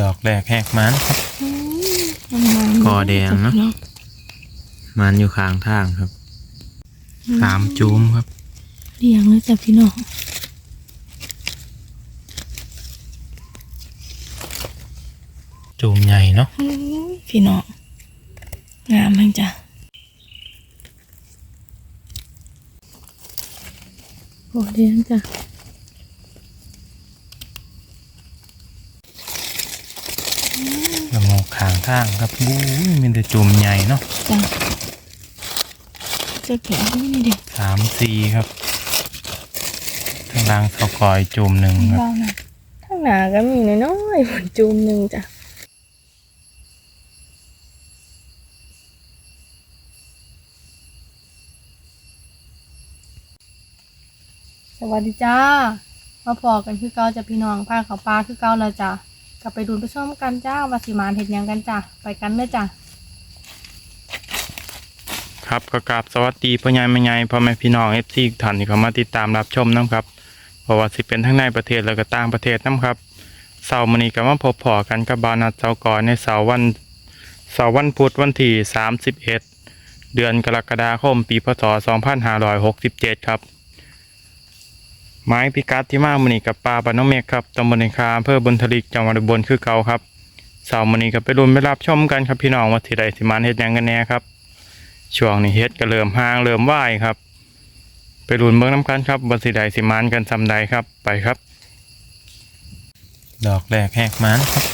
ดอกแรกแหกมันครับมันมันกอแดงเนอะ มันอยู่ข้างทางครับ สามจูมครับ เรียงเลยจ้ะพี่น้องจูมใหญ่เนาะอื้อพี่น้องงามมั้งจ้ะกอแดงจ้ะละโงกข้าง ทางครับบู๊ยมีแต่จูมใหญ่เนาะจ้ะจะแกะให้นี่เด็กสามสี่ครับทางล่างเขากอยจูมหนึ่งครับ เบาหน่อยข้างหน้าก็มีน้อยๆผลจูมหนึ่งจ้ะสวัสดีจ้ามาพอกันคือเก่าจะพี่น้องพาเขาปลาคือเก่าแล้วจ้ะก ลับไปดูไปชมกันจ้าว่าสิมานเห็ดหยังกันจ้ะไปกันเลยจ้ะครับก็กราบสวัสดีพ่อใหญ่แม่ใหญ่พ่อแม่พี่น้องเอฟซีท่านที่เขามาติดตามรับชมน้ำครับเพราะว่าสิเป็นทั้งในประเทศแล้วก็ต่างประเทศน้ำครับเสาร์มื้อนี้ก็มาพบพอกันกับบานัดเสาร์ก่อนในเสาร์วันเสาร์วันพุธวันที่31 เดือนกรกฎาคม ปีพศ2567 ครับ ไม้พิกัดที่มามื้อนี้กับปลาบ้านน้องเมฆครับตำบลในคาอำเภอบุญทลิกจังหวัดอุบลคือเก่าครับเสาร์มื้อนี้ก็ไปรุนไปรับชมกันครับพี่น้องว่าสิใดสิมานเฮ็ดหยังกันแน่ครับช่วงนี้เฮ็ดก็เริ่มห่างเริ่มว่ายครับ ไปรุนเบิ่งน้ำกันครับบนสีใดสิมานกันซำใดครับไปครับ ดอกแรกแหกมันครับ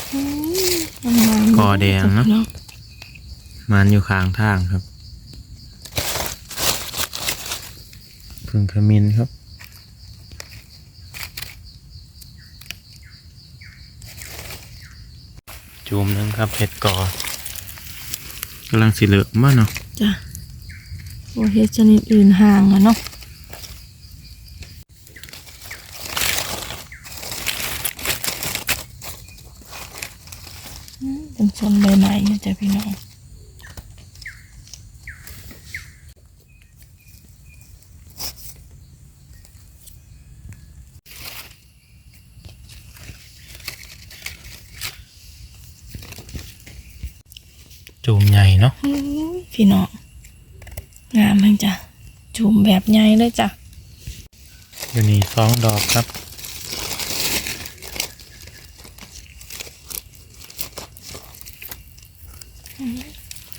มันมันกอแดงเนอะมันอยู่ข้างทางครับพึ่งขมินครับ จูมหนึงครับเห็ดกอกำลังสีเหลืองมากเนาะจ้ะโอเฮ็ดชนิดอื่นห่างอะเนาะอืมเป็นชนใบไม้นะจ๊ะพี่น้อง จูมใหญ่เนาะ อื้อ พี่น้องงามมั้งจ้ะจุ่มแบบใหญ่เลยจ้ะอยู่นี่สองดอกครับ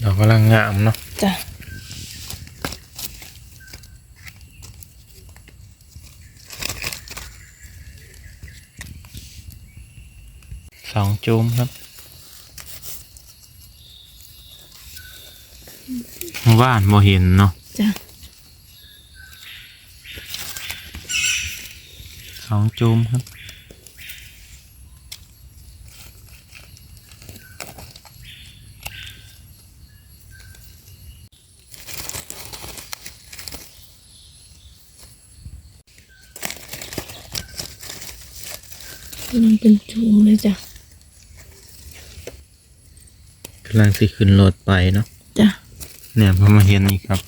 ดอกกำลังงามเนาะจ้ะสองจูมครับ ว่านโมเห็นเนาะจ้ะสองจูมครับมันเป็นจุ่มเลยจ้ะกำลังสิขึ้นรถไปเนาะจ้ะ เนี่ยพอมาเห็นอีกครับ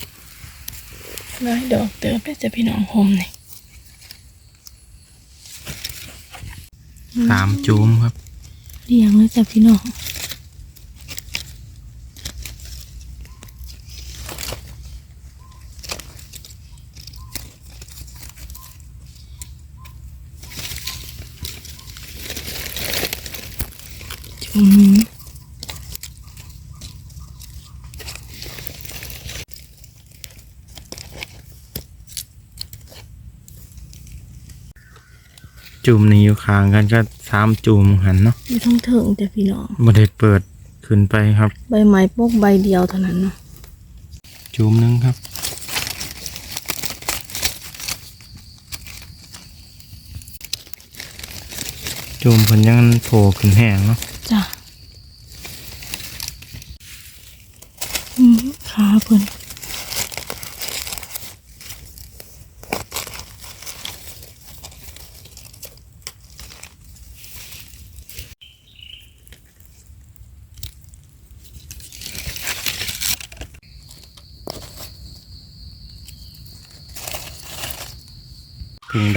น้อยดอกเติบเลยจ้ะพี่น้องโฮมนี่สามจูมครับ เรียงเลยจ้ะพี่น้องจุ่ม จูมนี้อยู่ข้างกันก็สามจูมหันเนาะไม่ต้องเถิงจ้ะพี่น้องบ่ได้เปิดขึ้นไปครับ ใบไม้ปกใบเดียวเท่านั้นเนาะจูมหนึงครับจูมเพิ่นยังโผล่ขึ้นแห้งเนาะจ้ะอืมขาเพิ่น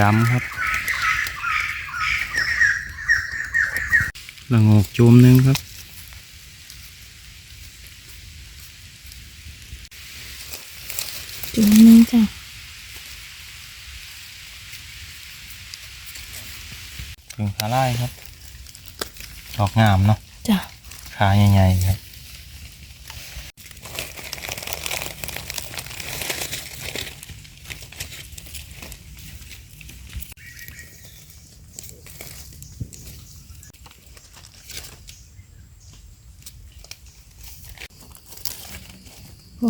ดำครับละโงกจูมหนึงครับจุ่มนึงจ้ะถึงขาไล่ครับ ดอกงามเนาะ จ้ะ ขาใหญ่ๆครับ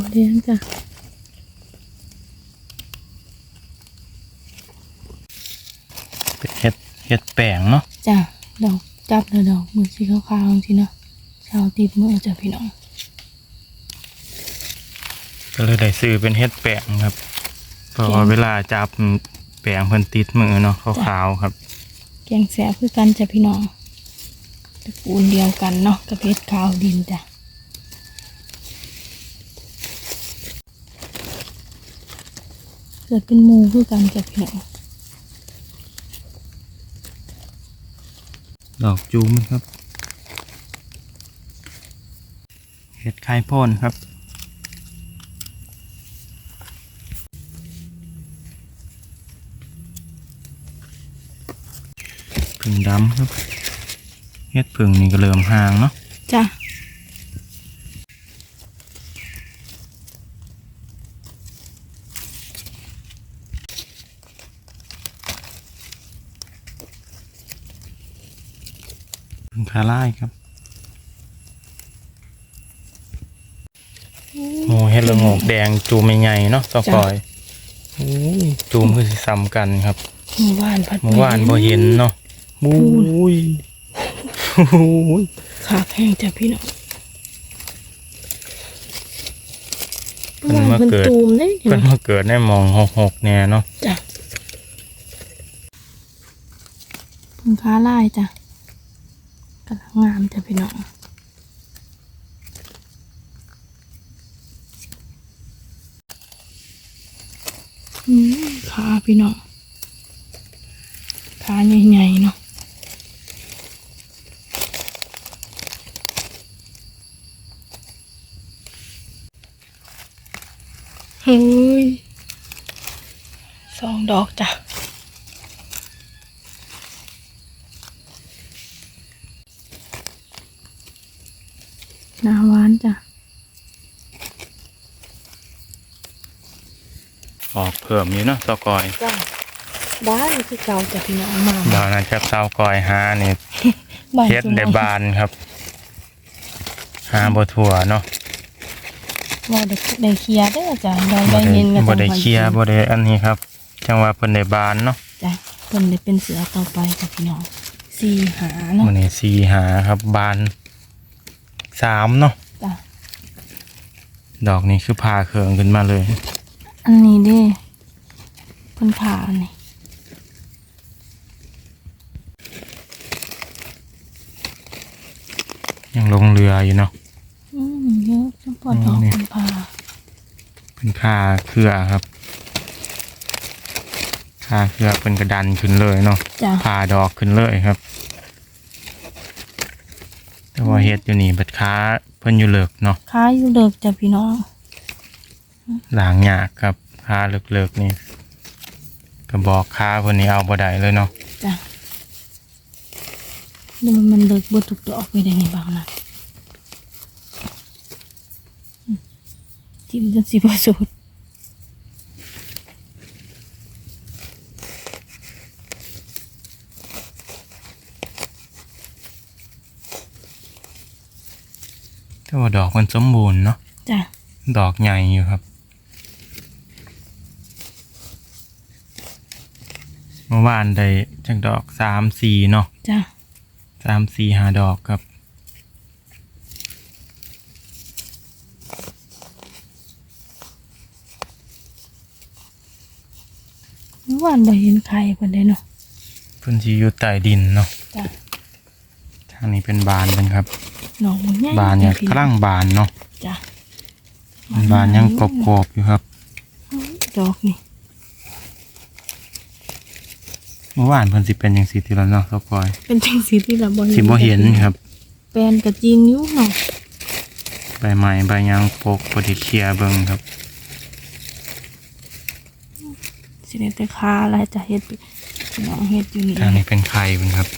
โอ้เลี้ยงจ้ะเป็นเห็ดเห็ดแป้งเนาะจ้ะดอกจับแล้วดอกมือสีขาวๆทีเนาะชาวติดมือจ้ะพี่น้องก็เลยได้ซื้อเป็นเห็ดแป้งครับเพราะว่าเวลาจับแป้งเพิ่นติดมือเนาะขาวๆครับแกงแสบคือกันจ้ะพี่น้องตระกูลเดียวกันเนาะกับเพชรขาวดินจ้ะ เกิดเป็นหมูคือกันจ้ะพี่น้องดอกจูมครับ เห็ดไข่พ่นครับผึ่งดำครับ เห็ดผึ่งนี่ก็เริ่มห่างเนาะจ้ะ ผึ่งคาไล่ครับโอ้เห็ดละโงกแดงจูมใหญ่ๆเนาะตะกอยโอ้ยจูมคือสิซ้ำกันครับหมู่บ้านพัดเมื่อวานบ่เห็นเนาะบุ้ยโอ้ยขาแข้งจ้ะพี่น้องเพิ่นมาเกิดตูมได้เพิ่นมาเกิดในหมองหกหกเนี่ยเนาะจ้ะเพึ่งค้าลายจ้ะกำลั งามจ้ะพี่น้องขาพี่น้องขาใหญ่ๆเนาะเฮ้ยสองดอกจ้ะหนาหวานจ้ะ ออกเพิ่มอยู่เนาะตะกอยจ้ะบ้านคือเก่าจ้ะพี่น้องมาดาวนั้นครับเศร้ากอยหานี่บ้านเฮ็ดได้บานครับหาบ่ทั่วเนาะว่าได้ได้เคลียร์ได้อจ้ะดอกบ่ได้ได้เย็นกันบ่ได้เคลียร์บ่ได้อันนี้ครับ จังว่าเพิ่นได้บานเนาะจ้ะเพิ่นได้เป็นเสือต่อไปจ้ะพี่น้องสี่หาเนาะมื้อนี้สี่หาครับบานสามเนาะจ้ะดอกนี้คือพาเคืองขึ้นมาเลย อันนี้เด้ เพิ่นผ่าอันนี้ยังลงเรืออยู่เนาะอืมเยอะจังปวดดอกนี่เพิ่นผ่าเป็นค่าเครือครับค่าเครือเป็นกระดันขึ้นเลยเนาะจ้ะผ่าดอกขึ้นเลยครับ แต่ว่าเฮ็ดอยู่นี่เบัดค้าเพิ่นอยู่เลิกเนาะค้าอยู่เลิกจ้ะพี่น้องหลางยากครับค้าเลิกๆนี่ ก็บอกค้าเพิ่นนี่เอาบ่ได้เลยเนาะจ้ะแล้วมันมันเลิกบ่ทุกดอกไปได้ในบางนะอืมจิ้มจนสิบ่สุดแต่ว่าดอกมันสมบูรณ์เนาะจ้ะดอกใหญ่อยู่ครับ เมื่อวานได้จักดอกสามสี่เนาะจ้ะสามสี่หาดอกครับเมื่อวานบ่เห็นใครเพิ่นได้เนาะเพิ่นสิอยู่ใต้ดินเนาะจ้ะทางนี้เป็นบานเป็นครับ หนองมันใหญ่บานเนี่ยจ้ะพี่กำลังบานเนาะจ้ะมันบานยังกรอบๆอยู่ครับ ดอกนี่ เมื่อวานเพิ่นสิเป็นจังซี่ทีละเนาะสกอยเป็นจังสีที่เราบ่สิบ่เห็นครับ แปลนกับจริงอยู่เนาะใบไม้ใบยางปกบ่ได้เคลียร์เบิ่งครับ สิได้แต่คาอะไรจะเฮ็ดพี่น้องเฮ็ดอยู่นี่ทางนี้เป็นไข่เพิ่นครับ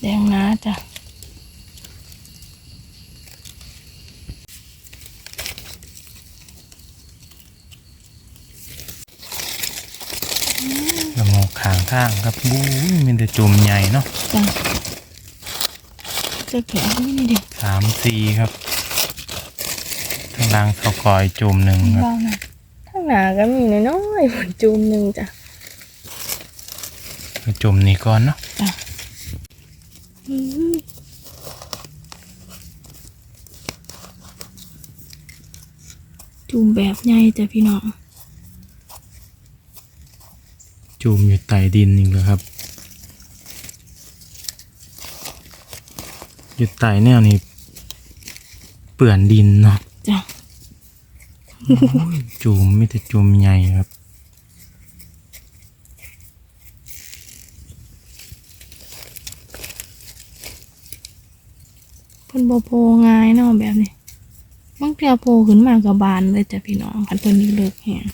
แดงนะจ้ะ ละโงก ขางทางครับบู๊ยมีแต่จุ่มใหญ่เนาะจ้ะจะแกะนี่นี่ดิสามสี่ครับทางล่างสกอยจุ่มหนึ่งครับบ้างนะข้างหน้าก็มีน้อยๆผลจูมหนึ่งจ้ะ ไปจุ่มนี่ก่อนเนาะจ้ะอืมจูมแบบใหญ่จ้ะพี่น้อง จุ่มอยู่ใต้ดินนี่เลยครับ อยู่ใต้แนวนี้เปื่อนดินเนาะจ้ะจุ่มไม่แต่จุ่มใหญ่ครับเพิ่นบ่โพง่ายเนาะแบบนี้บางเทื่อโพขึ้นมากับบานเลยจ้ะพี่น้องคันเพิ่นนี่เลิกแฮง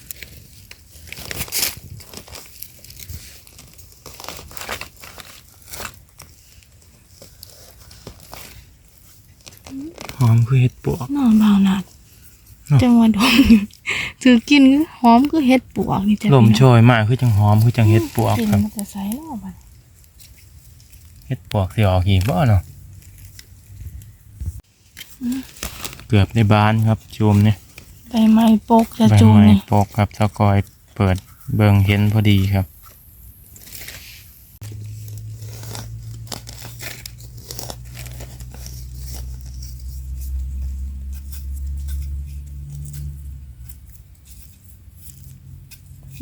หอมคือเห็ดปว กนอนเบานัดเนาะ จังหวะดมอยู่ถือกินคือหอมคือเห็ดปวกนี่จ้ะลมพี่โชน้องยมากคือจังหอมคือจังเห็ดปวกกินครับมันจะใส่เนาะบัดเห็ดปวกสิออกอีกบ่เนาะเกือบในบ้านครับจุ่มเนี่ยใบไม้ปกจะใบจูมไม้นี่ปกครับสกอยเปิดเบิงเห็นพอดีครับ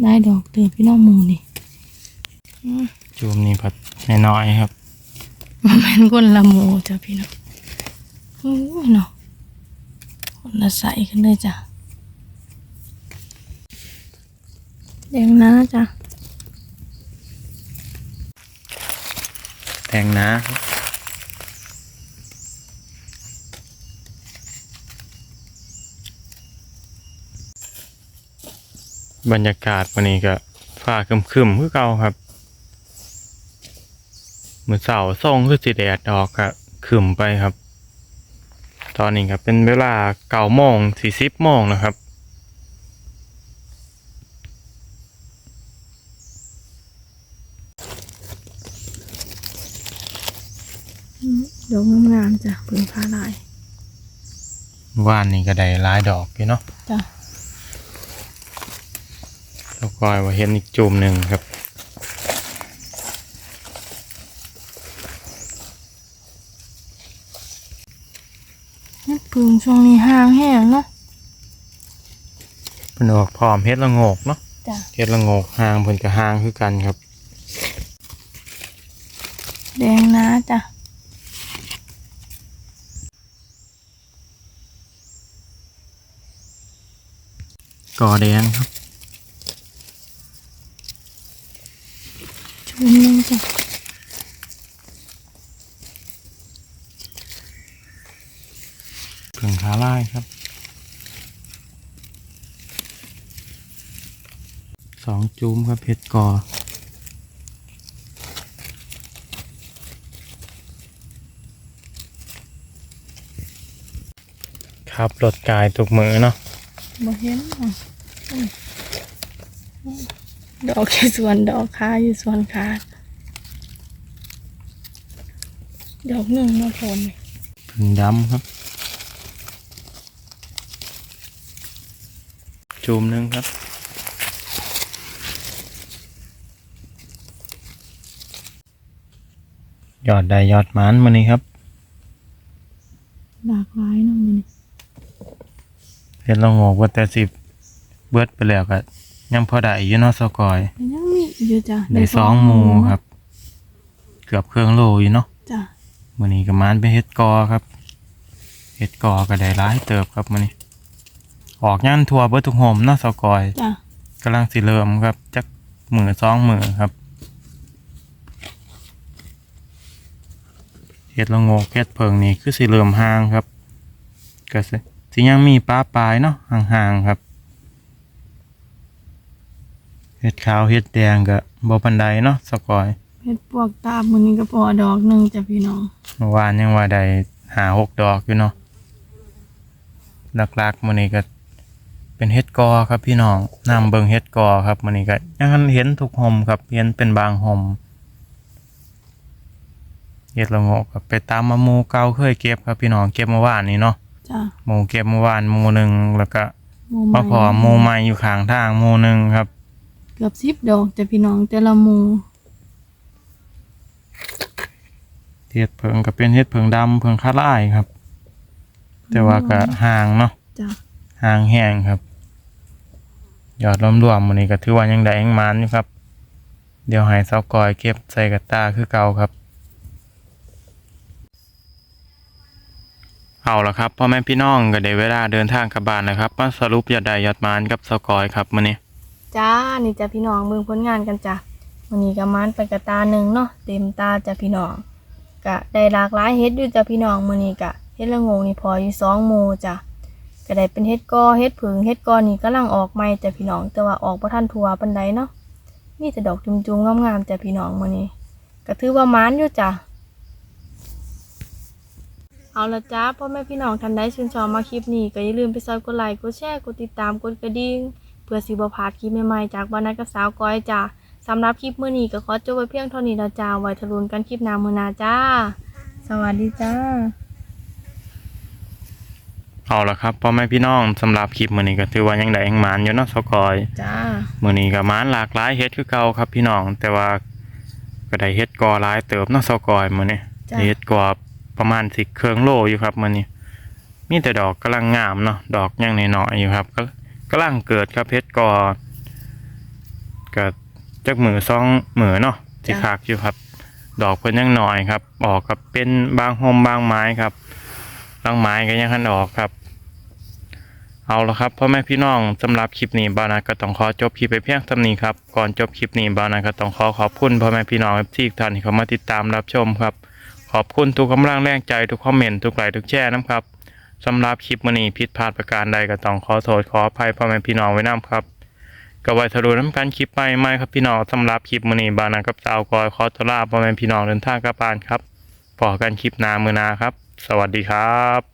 ได้ดอกเตือนพี่น้องหมูนี่อืมจุ่มนี่ผัดน้อยๆครับมันเป็นคนละหมูจ้ะพี่น้องโอ้ยเนาะคนละใส่กันเลยจ้ะแดงนะจ้ะแทงนะครับ บรรยากาศวันนี้ก็ฟ้าครึมๆคือเก่าครับมือเสาร์ส่งคือสีแดดออกครับขึ้มไปครับ ตอนนี้ครับเป็นเวลาเก้าโมงสี่สิบโมงนะครับอืมดอกงามๆจ้ะผืนผ้าลายว่านนี่ก็ได้หลายดอกอยู่เนาะจ้ะ แล้วก็ว่าเห็นอีกจุ่มหนึ่งครับ นี่พึงช่วงนี้ห่างแห้งเนาะเพิ่นออกพร้อมเฮ็ดละโงกเนาะจ้ะเฮ็ดละโงกห่างเพิ่นก็ห่างคือกันครับ แดงนะจ้ะกอแดงครับ ชุดนึงจ้ะผึ่งขาลายครับ สองจุ้มครับเฮ็ดกอครับรถกายตุกมือเนาะบ่เห็นอะอืม ดอกอยู่ส่วนดอกค้าอยู่ส่วนค้าดอกหนึ่งมาพรนี่ผึ่งดำครับจุ่มหนึ่งครับยอดได้ยอดหมันมานี่ครับหลากหลายเนาะมันนี่เฮ็ดละโงกว่าแต่สิเบิดไปแล้วก็ ยังพอได้อยู่เนาะสกอยมันยังมีอยู่จ้ะได้สองหมูครับ เกือบเครื่องโลอยู่เนาะจ้ะมื้อนี้ก็มานไปเฮ็ดกอครับเฮ็ดกอก็ได้หลายเติบครับมื้อนี้ ออกย่านทั่วเบิดทุกโฮมเนาะสกอยจ้ะกำลังสิเริ่มครับจักมือสองมือครับเฮ็ดละโงกเฮ็ดเพิงนี่คือสิเริ่มห่างครับก็สิสิยังมีป้าปลายเนาะห่างๆครับ เฮ็ดขาวเฮ็ดแดงก็บ่ปานใดเนาะสกอยเฮ็ดปวกตาบมื้อนี้ก็พอดอกหนึงจ้ะพี่น้องเมื่อวานยังว่าได้หาหกดอกอยู่เนาะหลักๆมื้อนี้ก็เป็นเฮ็ดกอครับพี่น้องนํเบิ่งเฮ็ดกอครับมื้อนี้ก็ยังเห็นทุกหมครับเห็นเป็นบางหมเฮ็ดละโงกก็ไปตามมาหมู่เก่าเคยเก็บครับพี่น้องเก็บเมื่อวานนี้เนาะจ้ะหมู่เก็บเมื่อวานหมู่หนึงแล้วก็หมู่มาพอหมู่ใหม่อยู่ข้างทางหมู่หนึงครับ เกือบ10ดอกจ้ะพี่น้องแต่ละหมู่เฮ็ดเพิงก็เป็นเฮ็ดเพิงดำเพิงคาร่ายครับ แต่ว่าก็ห่างเนาะจ้ะห่างแห้งครับยอดรวมๆมื้อนี้ก็ถือว่ายังได้ยังมานอยู่ครับ เดี๋ยวให้เซากอยเก็บใส่กระตาคือเก่าครับเอาละครับพ่อแม่พี่น้องก็ได้เวลาเดินทางกลับบ้านแล้วครับมาสรุปยอดได้ยอดมานกับเซากอยครับมื้อนี้ จ้านี่จ้ะพี่น้องเบิ่งผลงานกันจ้ะมื้อนี้ก็มานไปกระตาหนึ่งเนาะเต็มตาจ้ะพี่น้องก็ได้หลากหลายเฮ็ดอยู่จ้ะพี่น้องมื้อนี้ก็เฮ็ดละงงนี่พออยู่สองหมู่จ้ะก็ได้เป็นเฮ็ดกอเฮ็ดผึ่งเฮ็ดกอนี่กำลังออกใหม่จ้ะพี่น้อง แต่ว่าออกบ่ทันทั่วปานใดเนาะมีแต่ดอกจุ่มๆงามๆจ้ะพี่น้องมื้อนี้ก็ถือว่ามานอยู่จ้ะเอาละจ้าพ่อแม่พี่น้องท่านใดชื่นชอบมาคลิปนี้ก็อย่าลืมไปซอยกดไลค์กดแชร์กดติดตามกดกระดิ่ง เพื่อสิบ่พลาดคลิปใหม่ๆจากบ้านนัดกับสาวก้อยจ้าสำหรับคลิปมื้อนี้ก็ขอจบไว้เพียงเท่านี้แล้วจ้าไว้ทะลุนกันคลิปหน้ามื้อหน้าจ้า สวัสดีจ้า เอาละครับพ่อแม่พี่น้องสำหรับคลิปมื้อนี้ก็ถือว่ายังได้ยังมานอยู่เนาะเซากอย จ้า มื้อนี้ก็มานหลากหลายเฮ็ดคือเก่าครับพี่น้อง แต่ว่าก็ได้เฮ็ดกอหลายเติบเนาะเซากอยมื้อนี้จ้าเฮ็ดกว่าประมาณสิเครื่องโลอยู่ครับมื้อนี้มีแต่ดอกกำลังงามเนาะดอกยังน้อยๆอยู่ครับก็ กำลังเกิดครับเฮ็ดกอก็จักมือซองมือเนาะสิคักอยู่ครับ ดอกเพิ่นยังน้อยครับ ออกกับเป็นบางโฮมบางไม้ครับบางไม้ก็ยังคันออกครับ เอาละครับพ่อแม่พี่น้องสำหรับคลิปนี้บานาก็ต้องขอจบคลิปไปเพียงเท่านี้ครับก่อนจบคลิปนี้บานาก็ต้องขอขอบคุณพ่อแม่พี่น้องที่ท่านที่เข้ามาติดตามรับชมครับ ขอบคุณทุกกำลังแรงใจทุกคอมเมนต์ทุกไลค์ทุกแชร์นะครับ สำหรับคลิปมื้อนี้ผิดพลาดประการใดก็ต้องขอโทษขออภัยพ่อแม่พี่น้องไว้น้ำครับก็ไว้ทะลุน้ำกันคลิปใหม่ครับพี่น้องสำหรับคลิปมื้อนี้บานากับสาวกอยขอตลาพ่อแม่พี่น้องเดินทางกระปานครับพอกันคลิปนามือนาครับ สวัสดีครับ